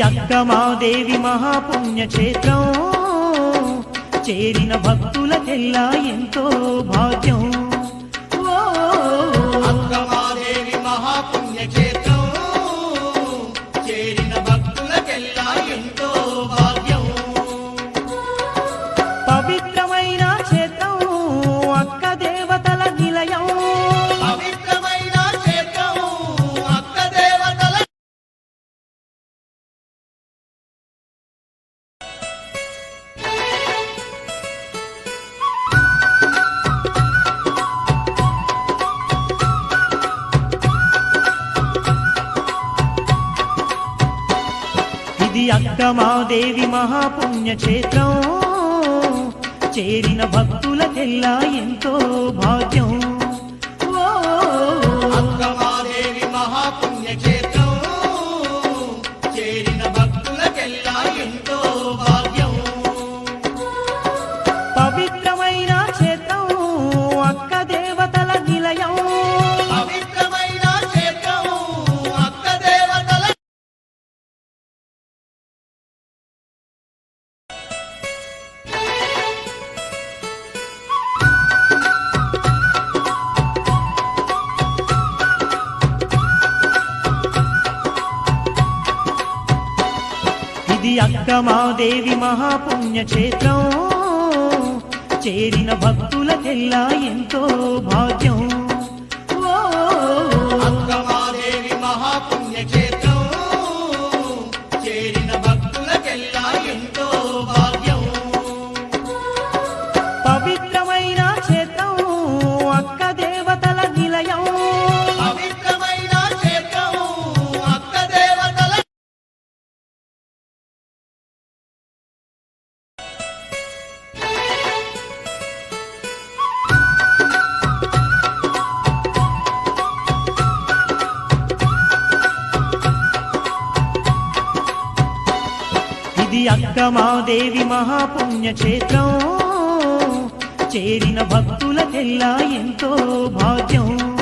అక్కమాదేవి మహాపుణ్యక్షేత్రం. చేరిన భక్తులకెల్లా ఎంతో భాగ్యం. అక్కమాదేవి మహాపుణ్యక్షేత్రం. చేరిన భక్తులకెల్లా ఎంతో భాగ్యం. ఇది అక్కమాదేవి మహాపుణ్యక్షేత్రం. చేరిన భక్తులకెల్లా ఎంతో భాగ్యం. ఓ, అక్కమాదేవి మహాపుణ్యక్షేత్రం. చేరిన భక్తులకెల్లా ఎంతో భాగ్యం. పవిత్రమైన అక్కమాదేవి మహాపుణ్యక్షేత్రం. చేరిన భక్తులకెల్లా ఎంతో భాగ్యం.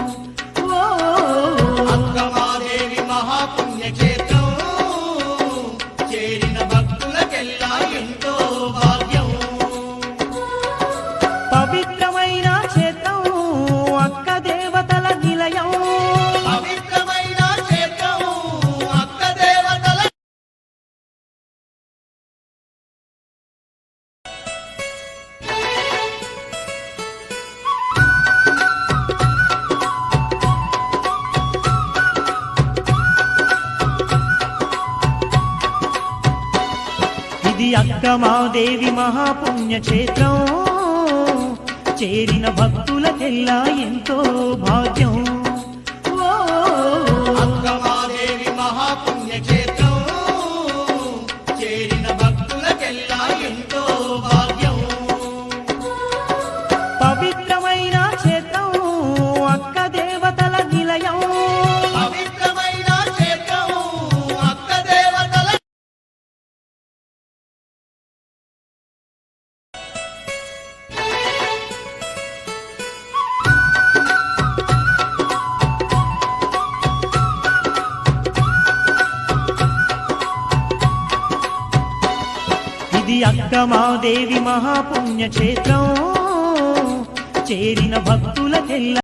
ఇది అక్కమాదేవి మహాపుణ్యక్షేత్రం. చేరిన భక్తులకెల్లా ఎంతో భాగ్యం. ఇది అక్కమాదేవి మహాపుణ్యక్షేత్రం. చేరిన భక్తులకెల్లా